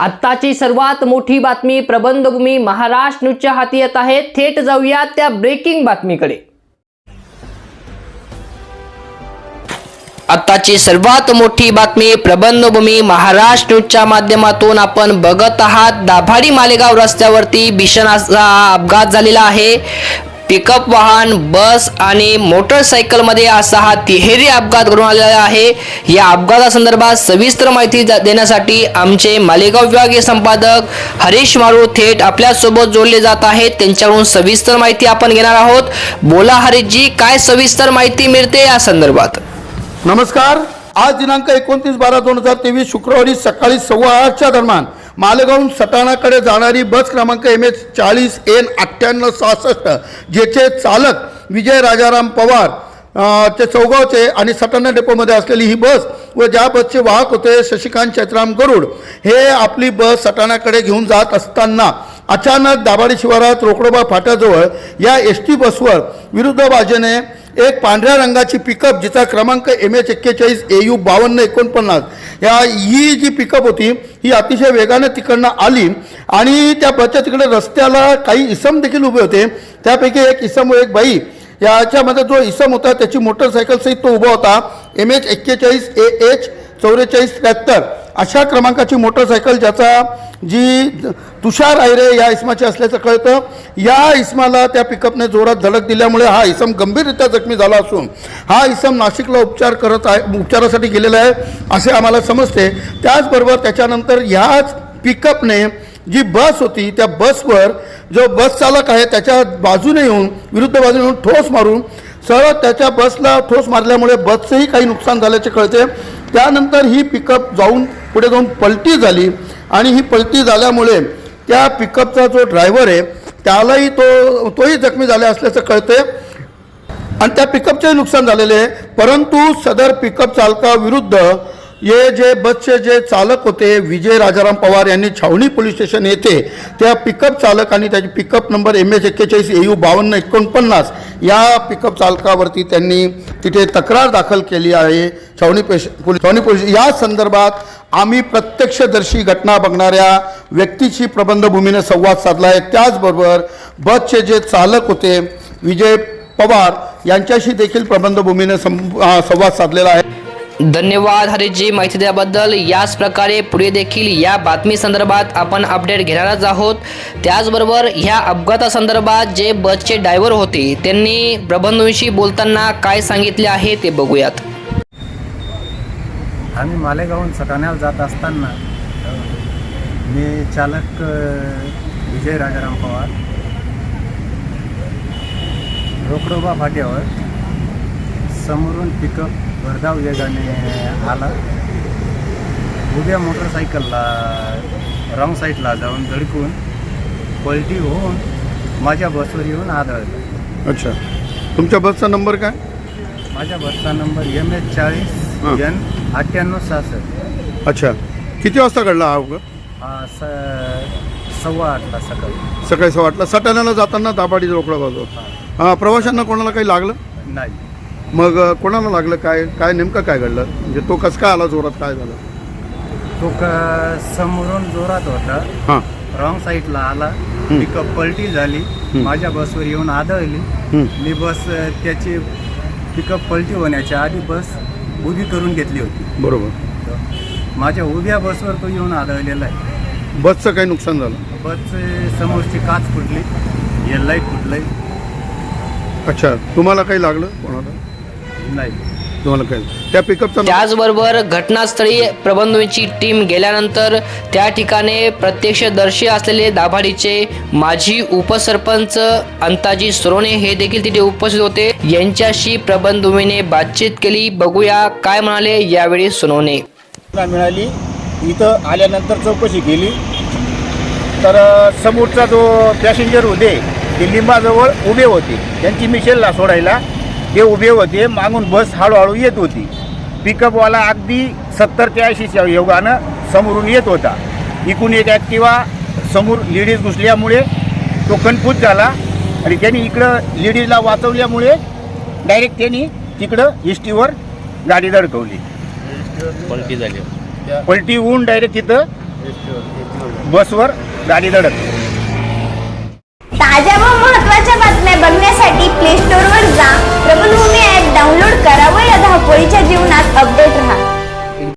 आत्ताची सर्वात मोठी बातमी प्रबंधभूमी महाराष्ट्र न्यूजच्या हाती येत आहे. थेट जाऊया त्या ब्रेकिंग बातमीकडे. आत्ताची सर्वात मोठी बातमी प्रबंधभूमी महाराष्ट्र न्यूजच्या माध्यमातून आपण बघत आहात. दाभाडी मालेगाव रस्त्यावरती भीषण असा अपघात झालेला आहे. पिकअप वाहन बस आणि मोटरसायकलमध्ये असा हा तिहेरी अपघात घडून आलेला आहे. या अपघातासंदर्भात सविस्तर माहिती जा- देण्यासाठी आमचे मालेगाव विभागीय संपादक हरीश मारू थेट आपल्यासोबत जोडले जात आहेत. त्यांच्याकडून सविस्तर माहिती आपण घेणार आहोत. बोला हरीशजी काय सविस्तर माहिती मिळते या संदर्भात? नमस्कार. आज दिनांक एकोणतीस बारा दोन हजार तेवीस शुक्रवारी सकाळी सव्वा आठच्या दरम्यान मालेगावहून सटाणाकडे जाणारी बस क्रमांक एम एच चाळीस एन अठ्ठ्याण्णव सहासष्ट जेचे चालक विजय राजाराम पवार ते चौगावचे आणि सटाणा डेपोमध्ये असलेली ही बस व ज्या बसचे वाहक होते शशिकांत चैत्राम गरुड हे आपली बस सटाणाकडे घेऊन जात असताना अचानक दाभाडी शिवारात रोकडोबा फाट्याजवळ या एस टी बसवर विरुद्ध बाजूने एक पांढऱ्या रंगाची पिकअप जिचा क्रमांक एम एच एक्केचाळीस ए यू बावन्न एकोणपन्नास. या ही जी पिकअप होती ही अतिशय वेगाने तिकडनं आली आणि त्या बसच्या तिकडे रस्त्याला काही इसम देखील उभे होते. त्यापैकी एक इसम व एक बाई. याच्यामध्ये जो इसम होता त्याची मोटरसायकल सहित तो उभा होता. एम एच एक्केचाळीस ए एच चौवेचाळीस त्र्याहत्तर अशा क्रमांकाची मोटरसायकल ज्याचा जी तुषार आयरे या इसमाची असल्याचं कळतं या इसमाला त्या पिकअपने जोरात धडक दिल्यामुळे हा इसम गंभीररित्या जखमी झाला असून हा इसम नाशिकला उपचार करत आहे उपचारासाठी गेलेला आहे असे आम्हाला समजते. त्याचबरोबर त्याच्यानंतर ह्याच पिकअपने जी बस होती त्या बसवर जो बस चालक आहे त्याच्या बाजूने येऊन विरुद्ध बाजूने येऊन ठोस मारून सरळ त्याच्या बसला ठोस मारल्यामुळे बसचंही काही नुकसान झाल्याचे कळते. त्यानंतर ही पिकअप जाऊन पुढे जाऊन पलटी झाली. आणि ही पलटी झाल्यामुळे त्या पिकअपचा जो ड्रायव्हर आहे त्यालाही तो तोही जखमी झाला असल्याचं कळते आणि त्या पिकअपचेही नुकसान झालेले आहे. परंतु सदर पिकअप चालकाविरुद्ध हे जे बसचे जे चालक होते विजय राजाराम पवार यांनी छावणी पोलीस स्टेशन येथे त्या पिकअप चालक आणि त्याची पिकअप नंबर एम एच एक्केचाळीस ए यू बावन्न एकोणपन्नास या पिकअप चालकावरती त्यांनी तिथे तक्रार दाखल केली आहे. छावणी पेश पोलीस छावणी पोलीस या संदर्भात आम्ही प्रत्यक्षदर्शी घटना बघणाऱ्या व्यक्तीशी प्रबंधभूमीने संवाद साधला आहे. त्याचबरोबर बसचे जे चालक होते विजय पवार यांच्याशी देखील प्रबंधभूमीने सं संवाद साधलेला आहे. धन्यवाद हरीजी माहिती दिल्याबद्दल. याच प्रकारे पुढे देखील या बातमी संदर्भात आपण अपडेट घेणारच आहोत. त्याचबरोबर ह्या अपघातासंदर्भात जे बसचे ड्रायव्हर होते त्यांनी प्रबंधूंशी बोलताना काय सांगितले आहे ते बघूयात. आम्ही मालेगावहून सटाण्याला जात असताना मी चालक विजय राजाराम पवार रोकडोबा फाट्यावर समोरून पिकअप भरधाव वेगाने आला उभ्या मोटरसायकलला रॉंग साईडला जाऊन धडकून पलटी होऊन माझ्या बसवर येऊन आदळलं. अच्छा. तुमच्या बसचा नंबर काय? माझ्या बसचा नंबर एम एच हां. चाळीस एन अठ्ठ्याण्णव सहासष्ट. अच्छा. किती वाजता घडला हा अपघात? हा स सव्वा आठला सकाळी. सकाळी सहा वाटला सटाण्याला जाताना दाबाडी रोकडा बाजू हां प्रवाशांना कोणाला काही लागलं? नाही. मग कोणाला लागलं काय? काय नेमकं काय घडलं? म्हणजे तो कसं काय आला जोरात? काय झालं? तो क समोरून जोरात होता. हां. रॉंग साईडला आला. पिकअप पलटी झाली. माझ्या बसवर येऊन आदळली. हं. मी बस अ, त्याची पिकअप पलटी होण्याच्या आधी बस उभी करून घेतली होती. बरोबर. माझ्या उभ्या बसवर तो येऊन आदळलेला आहे. बसचं काही नुकसान झालं? बसचे समोरची काच फुटली. हे लाइट फुटलंय. अच्छा. तुम्हाला काही लागलं कोणाला? नाही. तुम्हाला काही त्या पिकअपचा त्याचबरोबर घटनास्थळी प्रबंधूंची टीम गेल्यानंतर त्या ठिकाणी प्रत्यक्षदर्शी असलेले दाभाडीचे माजी उपसरपंच अंताजी सोरोने हे देखील तिथे उपस्थित होते. यांच्याशी प्रबंधभूमीने बातचीत केली. बघूया काय म्हणाले यावेळी सोनवणे सूचना मिळाली. इथं आल्यानंतर चौकशी केली. तर समोरचा जो पॅसेंजर होते ते लिंबाजवळ उभे होते. त्यांची मिशेलला सोडायला. ते उभे होते मागून बस हळूहळू येत होती. पिकअपवाला अगदी सत्तर ते ऐंशीच्या योगानं समोरून येत होता. इकून एक ॲक्टिवा समोर लेडीज घुसल्यामुळे तो कन्फ्यूज झाला आणि त्यांनी इकडं लेडीजला वाचवल्यामुळे डायरेक्ट त्यांनी तिकडं इष्टीवर गाडी धडकवली. पलटी होऊन डायरेक्ट तिथं बसवर गाडी धडक હોય છે જીવનાથ અપડેટ